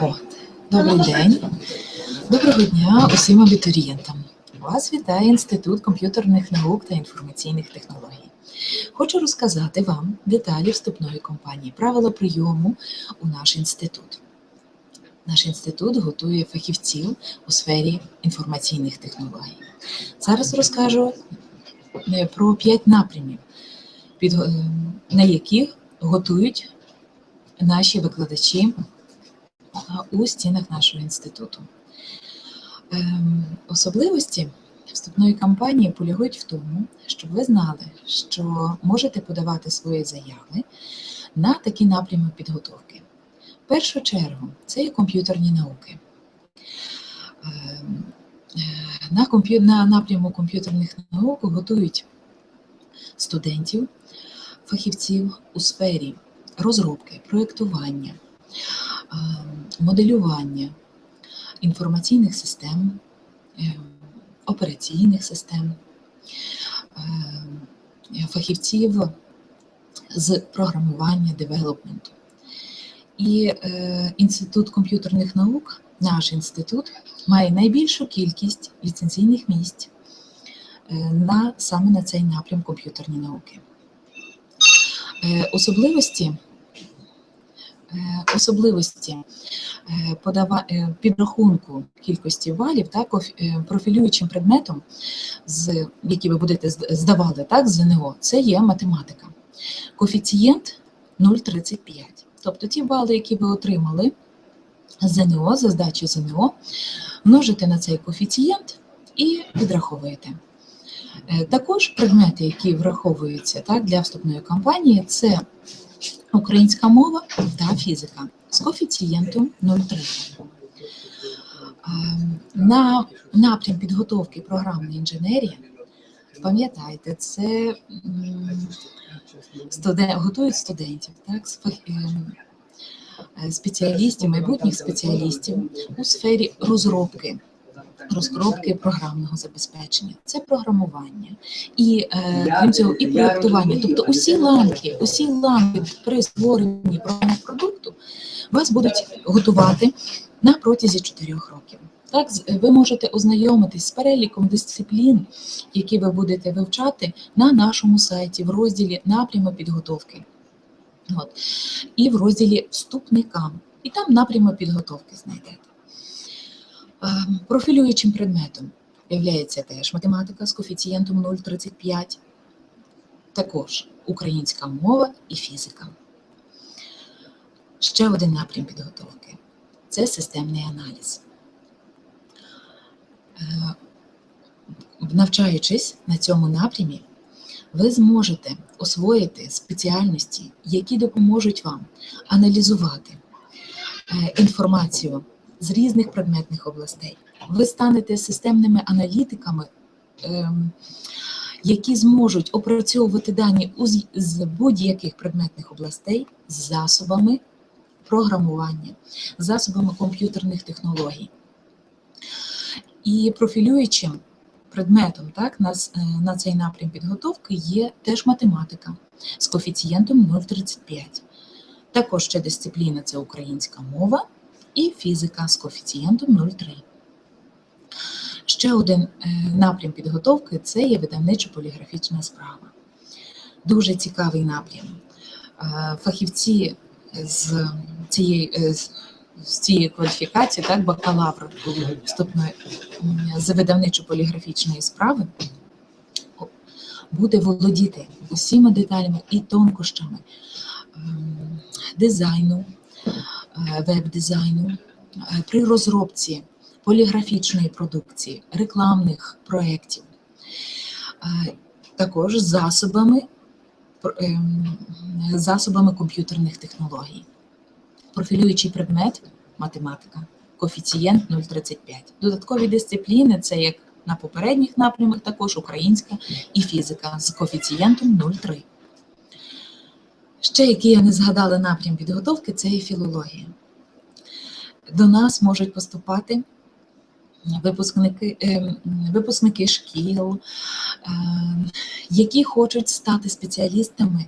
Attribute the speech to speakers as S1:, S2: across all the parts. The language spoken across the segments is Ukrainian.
S1: О, добрий день. Доброго дня усім абітурієнтам. Вас вітає Інститут комп'ютерних наук та інформаційних технологій. Хочу розказати вам деталі вступної кампанії, правила прийому у наш інститут. Наш інститут готує фахівців у сфері інформаційних технологій. Зараз розкажу е, про п'ять напрямів, е, на яких готують наші викладачі у стінах нашого інституту. Ем, Особливості вступної кампанії полягають в тому, щоб ви знали, що можете подавати свої заяви на такі напрями підготовки. В першу чергу це є комп'ютерні науки. Ем, е, На, комп'ю... на напряму комп'ютерних наук готують студентів, фахівців у сфері розробки, проєктування, е, моделювання інформаційних систем, е, операційних систем, е, фахівців з програмування, девелопменту. І е, Інститут комп'ютерних наук, наш інститут, має найбільшу кількість ліцензійних місць на, саме на цей напрям комп'ютерні науки. Особливості, особливості е, е, підрахунку кількості балів так, е, профілюючим предметом, який ви будете зд- здавали так, з ЗНО, це є математика. Коефіцієнт 0,35. Тобто ті бали, які ви отримали з ЗНО, за здачу ЗНО, множите на цей коефіцієнт і підраховуєте. Е, Також предмети, які враховуються так, для вступної кампанії, це українська мова та фізика з коефіцієнтом 0,3. Ем, На напрям підготовки програмної інженерії, пам'ятайте, це м, студен... готують студентів, так, ем, спеціалістів, майбутніх спеціалістів у сфері розробки розробки програмного забезпечення, це програмування і е, крім цього, і проєктування. Тобто усі ланки, усі ланки при створенні програмного продукту вас будуть готувати на протязі 4 років. Так, ви можете ознайомитись з переліком дисциплін, які ви будете вивчати на нашому сайті в розділі напрями підготовки. От. І в розділі вступникам. І там напрями підготовки знайдете. Ем, Профілюючим предметом є теж математика з коефіцієнтом 0,35, також українська мова і фізика. Ще один напрям підготовки це системний аналіз. Е, Навчаючись на цьому напрямі, ви зможете освоїти спеціальності, які допоможуть вам аналізувати е, інформацію з різних предметних областей. Ви станете системними аналітиками, ем, які зможуть опрацьовувати дані з- будь-яких предметних областей з засобами програмування, засобами комп'ютерних технологій. І профілюючим предметом так, на, е, на цей напрям підготовки є теж математика з коефіцієнтом 0,35. Також ще дисципліна це українська мова і фізика з коефіцієнтом 0,3. Ще один е, напрям підготовки це є видавничо-поліграфічна справа. Дуже цікавий напрям. Е, Фахівці з цієї, е, з- цієї кваліфікації, так, бакалавр вступної з видавничо-поліграфічної справи, буде володіти усіма деталями і тонкощами ем, дизайну, веб-дизайну, е, при розробці поліграфічної продукції, рекламних проєктів, е, також засобами, засобами комп'ютерних технологій. Профілюючий предмет математика, коефіцієнт 0,35. Додаткові дисципліни це як на попередніх напрямах, також українська і фізика з коефіцієнтом 0,3. Ще, який я не згадала напрям підготовки, це і філологія. До нас можуть поступати випускники, ем, випускники шкіл, ем, які хочуть стати спеціалістами,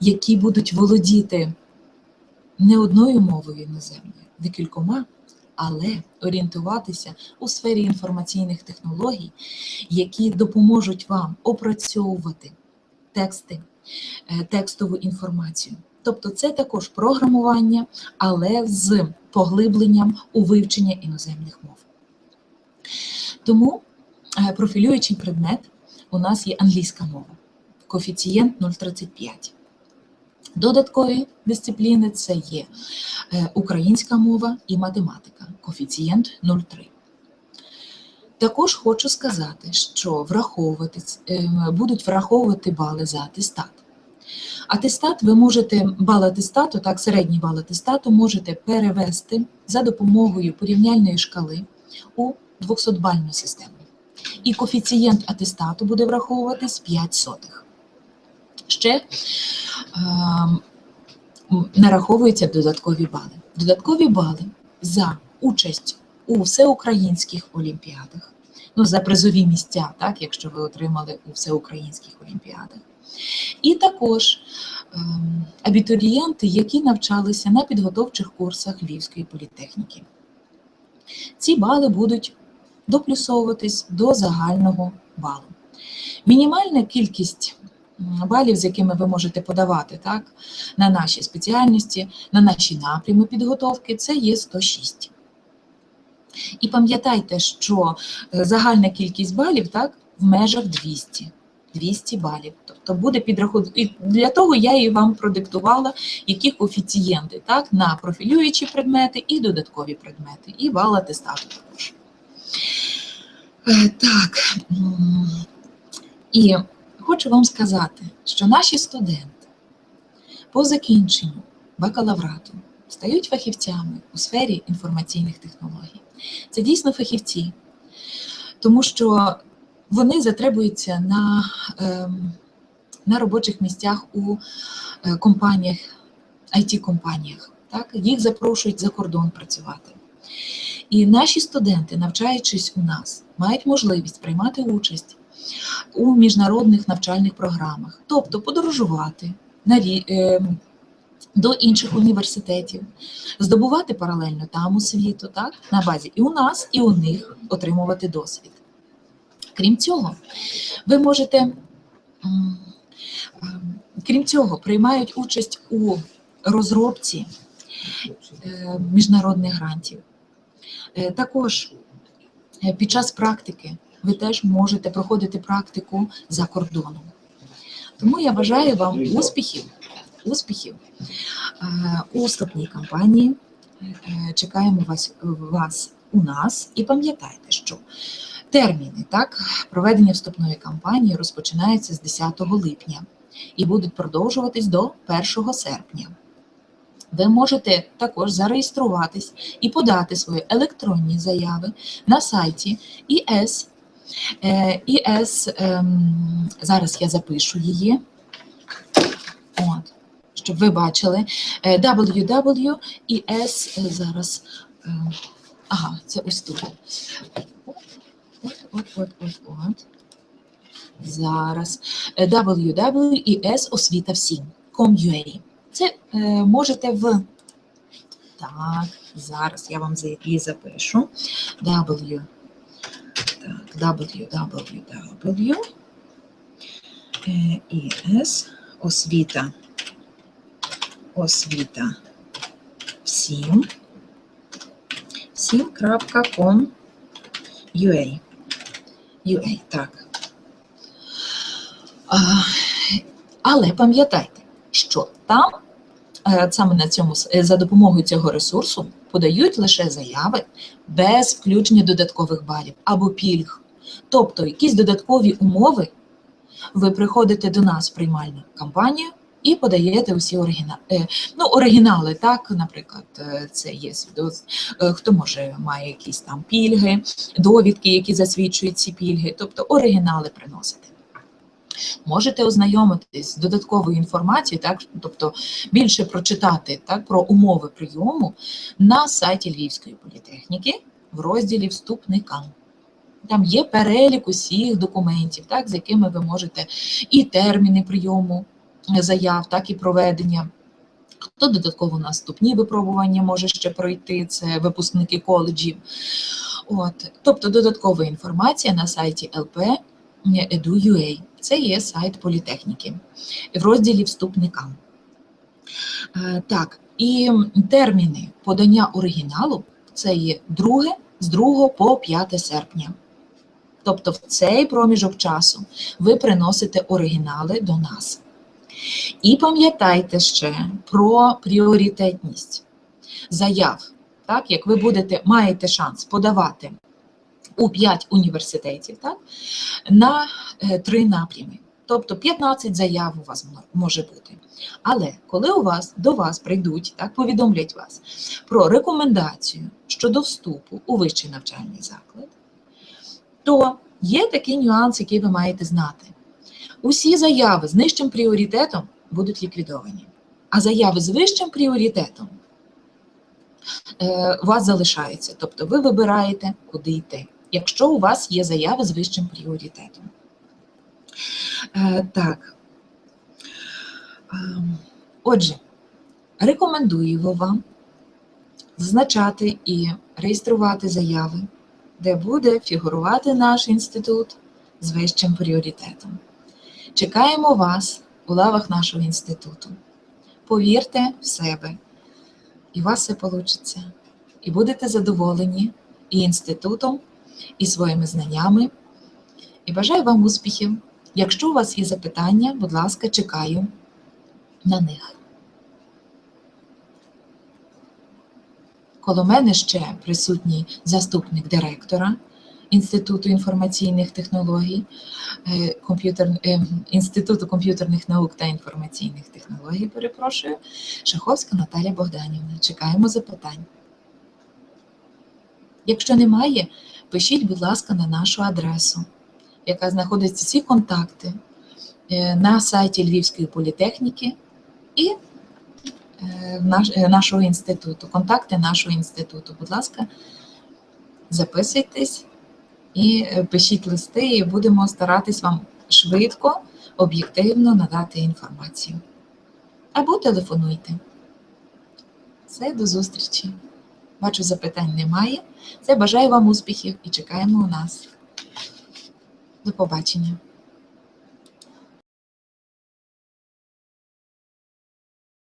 S1: які будуть володіти не одною мовою іноземною, декількома, але орієнтуватися у сфері інформаційних технологій, які допоможуть вам опрацьовувати тексти, е, текстову інформацію. Тобто це також програмування, але з поглибленням у вивчення іноземних мов. Тому е, профілюючий предмет у нас є англійська мова, коефіцієнт 0,35. Додаткові дисципліни це є е, українська мова і математика, коефіцієнт 0,3. Також хочу сказати, що враховувати, е, будуть враховувати бали за атестат. Атестат ви можете, бал атестату, так, середній бал атестату можете перевести за допомогою порівняльної шкали у 200-бальну систему. І коефіцієнт атестату буде враховуватись 5 сотих. Ще е, нараховуються додаткові бали. Додаткові бали за участь у всеукраїнських олімпіадах, ну, за призові місця, так, якщо ви отримали у всеукраїнських олімпіадах. І також ем, абітурієнти, які навчалися на підготовчих курсах Львівської політехніки. Ці бали будуть доплюсовуватись до загального балу. Мінімальна кількість балів, з якими ви можете подавати так, на наші спеціальності, на наші напрями підготовки, це є 106. І пам'ятайте, що е, загальна кількість балів так, в межах 200. 200 балів. Тобто буде підрахунок. І для того я і вам продиктувала, які коефіцієнти так, на профілюючі предмети і додаткові предмети, і бал атестату також. Е, Так. І хочу вам сказати, що наші студенти по закінченню бакалаврату стають фахівцями у сфері інформаційних технологій. Це дійсно фахівці, тому що вони затребуються на ем, на робочих місцях у е, компаніях, IT-компаніях. Так? Їх запрошують за кордон працювати. І наші студенти, навчаючись у нас, мають можливість приймати участь у міжнародних навчальних програмах, тобто подорожувати на, ем, до інших університетів, здобувати паралельно там освіту, так, на базі і у нас, і у них отримувати досвід. Крім цього, ви можете, крім цього, приймають участь у розробці е, міжнародних грантів. Е, також е, під час практики ви теж можете проходити практику за кордоном. Тому я бажаю вам успіхів, успіхів у вступній кампанії. Чекаємо вас, вас у нас і пам'ятайте, що Терміни так, проведення вступної кампанії розпочинаються з 10 липня і будуть продовжуватись до 1 серпня. Ви можете також зареєструватись і подати свої електронні заяви на сайті ІС. Е, ІС, ем, зараз я запишу її, щоб ви бачили www.is, е, зараз, ем, ага, це ось тут. От, от, от, от, от. Зараз е, www.is освіта всім. Com.ua. Це е, можете в. Так, зараз я вам її запишу. W. Так. ES освіта. Освіта всім. Всім.com UA. UA, так. А, Але пам'ятайте, що там е, саме на цьому е, за допомогою цього ресурсу подають лише заяви без включення додаткових балів або пільг. Тобто якісь додаткові умови ви приходите до нас в приймальну кампанію і подаєте усі оригінали. Ну, оригінали, так, наприклад, е, це є свідоцтво, е, хто може має якісь там пільги, довідки, які засвідчують ці пільги, тобто оригінали приносити. Можете ознайомитись з додатковою інформацією, так, тобто більше прочитати так, про умови прийому на сайті Львівської політехніки в розділі Вступникам. Там є перелік усіх документів, так, з якими ви можете і терміни прийому заяв, так і проведення Хто додатково на вступні випробування може ще пройти, це випускники коледжів. От, тобто додаткова інформація на сайті lp.edu.ua. Це є сайт політехніки в розділі вступникам. Е, Так, і терміни подання оригіналу це є 2, з 2 по 5 серпня. Тобто в цей проміжок часу ви приносите оригінали до нас. І пам'ятайте ще про пріоритетність заяв. Так, як ви будете, маєте шанс подавати у 5 університетів так, на е, три напрями. Тобто 15 заяв у вас може бути. Але коли у вас до вас прийдуть, так повідомлять вас про рекомендацію щодо вступу у вищий навчальний заклад, то є такий нюанс, який ви маєте знати. Усі заяви з нижчим пріоритетом будуть ліквідовані, а заяви з вищим пріоритетом е, у вас залишаються. Тобто ви вибираєте, куди йти, якщо у вас є заяви з вищим пріоритетом. Е, так. Ем, Отже, рекомендуємо вам зазначати і реєструвати заяви, де буде фігурувати наш інститут з вищим пріоритетом. Чекаємо вас у лавах нашого інституту. Повірте в себе, і у вас все вийде. І будете задоволені і інститутом, і своїми знаннями. І бажаю вам успіхів. Якщо у вас є запитання, будь ласка, чекаю на них. Коло мене ще присутній заступник директора Інституту інформаційних технологій, е, комп'ютер, е, Інституту комп'ютерних наук та інформаційних технологій, перепрошую, Шаховська Наталя Богданівна. Чекаємо запитань. Якщо немає, пишіть, будь ласка, на нашу адресу, яка знаходиться всі контакти е, на сайті Львівської політехніки і наш- нашого інституту, контакти нашого інституту. Будь ласка, записуйтесь і е, пишіть листи, і будемо старатись вам швидко, об'єктивно надати інформацію. Або телефонуйте. Все, до зустрічі. Бачу, запитань немає. Це бажаю вам успіхів і чекаємо у нас. До побачення.